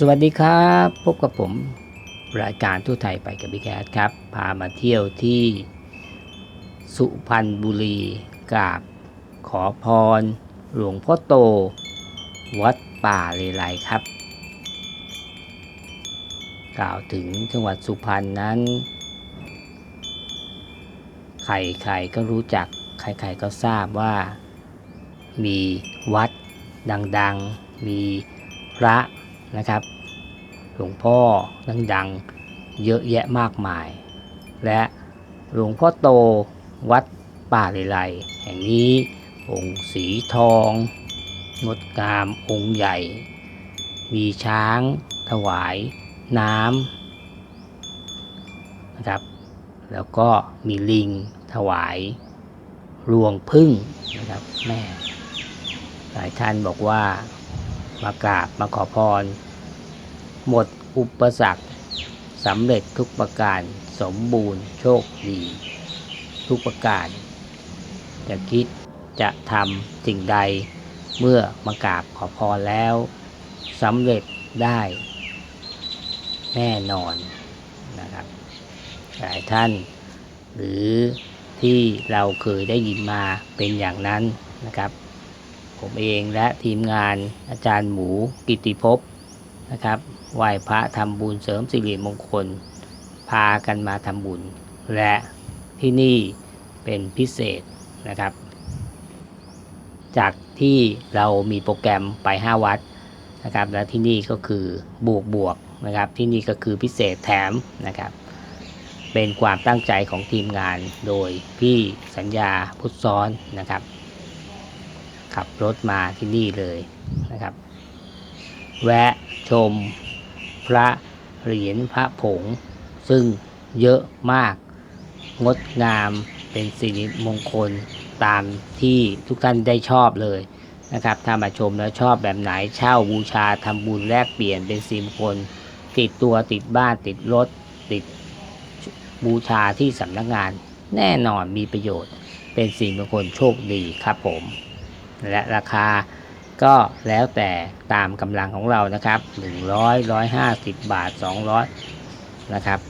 สวัสดีครับ พบกับผมรายการทั่วไทยไปกับพี่แคทครับ พามาเที่ยวที่สุพรรณบุรีกราบขอพร หลวงพ่อโต วัดป่าเลไลครับ กล่าวถึงจังหวัดสุพรรณนั้นใครๆก็รู้จักใครๆก็ทราบว่า มีวัดดังๆ มีพระนะครับ หลวงพ่อดังๆเยอะแยะมากมาย และหลวงพ่อโตวัดป่าเลไลแห่งนี้องค์สีทอง งดงามองค์ใหญ่ มีช้าง ถวาย น้ำนะครับ แล้วก็มีลิงถวาย รวงพึ่งนะครับแม่หลายท่านบอกว่ามากราบมาขอพร หมดอุปสรรคสำเร็จทุกประการสมบูรณ์โชคดี ทุกประการ จะคิดจะทำสิ่งใดเมื่อมากราบขอพรแล้วสำเร็จได้ แน่นอนนะครับหลายท่าน หรือที่เราเคยได้ยินมาเป็นอย่างนั้นนะครับ ผมเองและทีมงานอาจารย์หมูกิติภพนะครับ ไหว้พระทำบุญเสริมสิริมงคล พากันมาทำบุญ และที่นี่เป็นพิเศษนะครับ จากที่เรามีโปรแกรมไป 5 วัดนะครับ และที่นี่ก็คือบวกบวกนะครับที่นี่ก็คือพิเศษแถมนะครับ เป็นความตั้งใจของทีมงานโดยพี่สัญญาพุทธซ้อนนะครับ ขับรถมาที่นี่เลยนะครับ แวะชม พระเหรียญพระผง ซึ่งเยอะมาก งดงามเป็นสิริมงคลตามที่ทุกท่านได้ชอบเลยนะครับ ถ้ามาชมแล้วชอบแบบไหนเช่าบูชาทำบุญแลกเปลี่ยนเป็นสิริมงคลติดตัวติดบ้านติดรถติดบูชาที่สำนักงาน แน่นอนมีประโยชน์เป็นสิริมงคลโชคดีครับผม และราคา ก็แล้วแต่ตามกำลังของเรานะครับ 100 150 บาท 200 นะครับ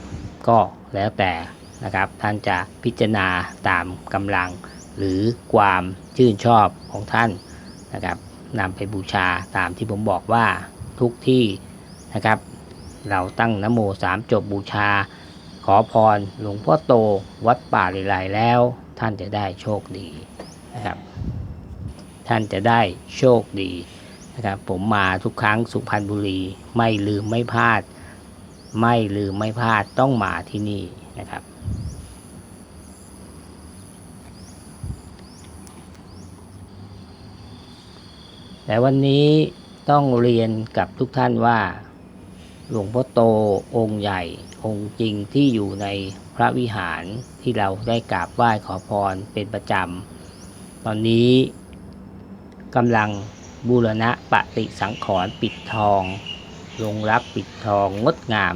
ก็แล้วแต่นะครับ ท่านจะพิจารณาตามกำลัง หรือความชื่นชอบของท่านนะครับนำไปบูชาตามที่ผมบอกว่าทุกที่นะครับ เราตั้งนโมสามจบบูชา ขอพรหลวงพ่อโตวัดป่าเลไลแล้ว ท่านจะได้โชคดีนะครับ ท่านจะได้โชคดีนะครับผมมาทุกครั้งสุพรรณบุรีไม่ลืมไม่พลาด ไม่ลืมไม่พลาดต้องมาที่นี่นะครับแต่วันนี้ต้องเรียนกับทุกท่านว่า หลวงพ่อโตองค์ใหญ่ องค์จริงที่อยู่ในพระวิหารที่เราได้กราบไหว้ขอพรเป็นประจำ ตอนนี้ กำลังบูรณะปฏิสังขรณ์ปิดทอง ลงรักปิดทองงดงาม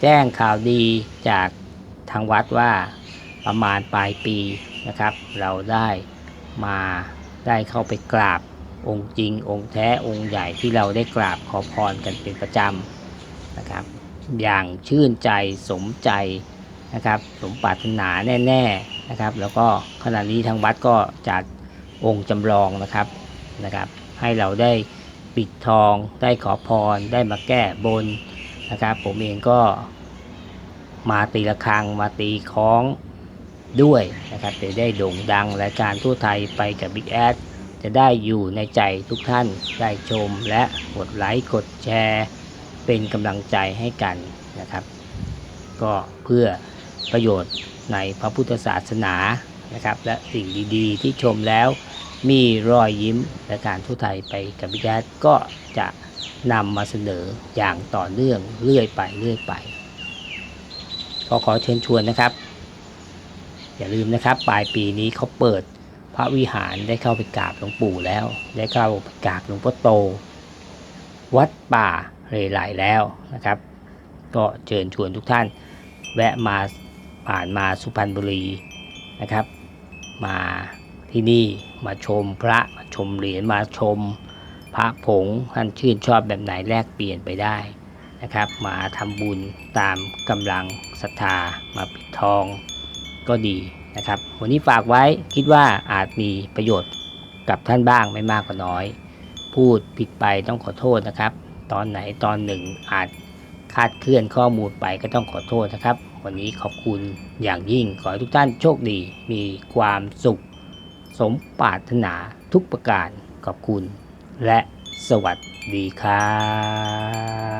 แจ้งข่าวดีจากทางวัดว่าประมาณปลายปีนะครับ เราได้มาได้เข้าไปกราบองค์จริง องค์แท้องค์ใหญ่ที่เราได้กราบขอพรกันเป็นประจำนะครับ อย่างชื่นใจสมใจนะครับ สมปรารถนาแน่ ๆ นะครับ แล้วก็ขณะนี้ทางวัดก็จัดองค์จำลองนะครับนะครับ ให้เราได้ปิดทองได้ขอพรได้มาแก้บนนะครับ ผมเองก็มาตีละครังมาตีคล้องด้วยนะครับจะได้โด่งดังรายการทั่วไทยไปกับ Big a d จะได้อยู่ในใจทุกท่านได้ชมและกดไลค์กดแชร์ เป็นกำลังใจให้กันนะครับ ก็เพื่อ ประโยชน์ในพระพุทธศาสนานะครับ และสิ่งดีๆ ที่ชมแล้วมีรอยยิ้มและการทั่ไทยไปกับพิแกสก็จะนำมาเสนออย่างต่อเนื่องเรื่อยไปเรื่อยไปก็ขอเชิญชวนนะครับ อย่าลืมนะครับปลายปีนี้เขาเปิดพระวิหารได้เข้าไปกราบหลวงปู่แล้ว ได้เข้าไปกราบหลวงพ่อโต วัดป่าเรไลแล้วนะครับ ก็เชิญชวนทุกท่านแวะมา ผ่านมาสุพรรณบุรีนะครับ มาที่นี่มาชมพระมาชมเหรียญมาชม พระผงท่านชื่นชอบแบบไหนแลกเปลี่ยนไปได้นะครับ มาทำบุญตามกำลังศรัทธามาปิดทองก็ดีนะครับ วันนี้ฝากไว้คิดว่าอาจมีประโยชน์กับท่านบ้างไม่มากก็น้อย พูดผิดไปต้องขอโทษนะครับ ตอนไหนตอนหนึ่งอาจคาดเคลื่อนข้อมูลไปก็ต้องขอโทษนะครับ วันนี้ขอบคุณอย่างยิ่งขอให้ทุกท่านโชคดี มีความสุข สมปรารถนาทุกประการขอบคุณ และสวัสดีครับ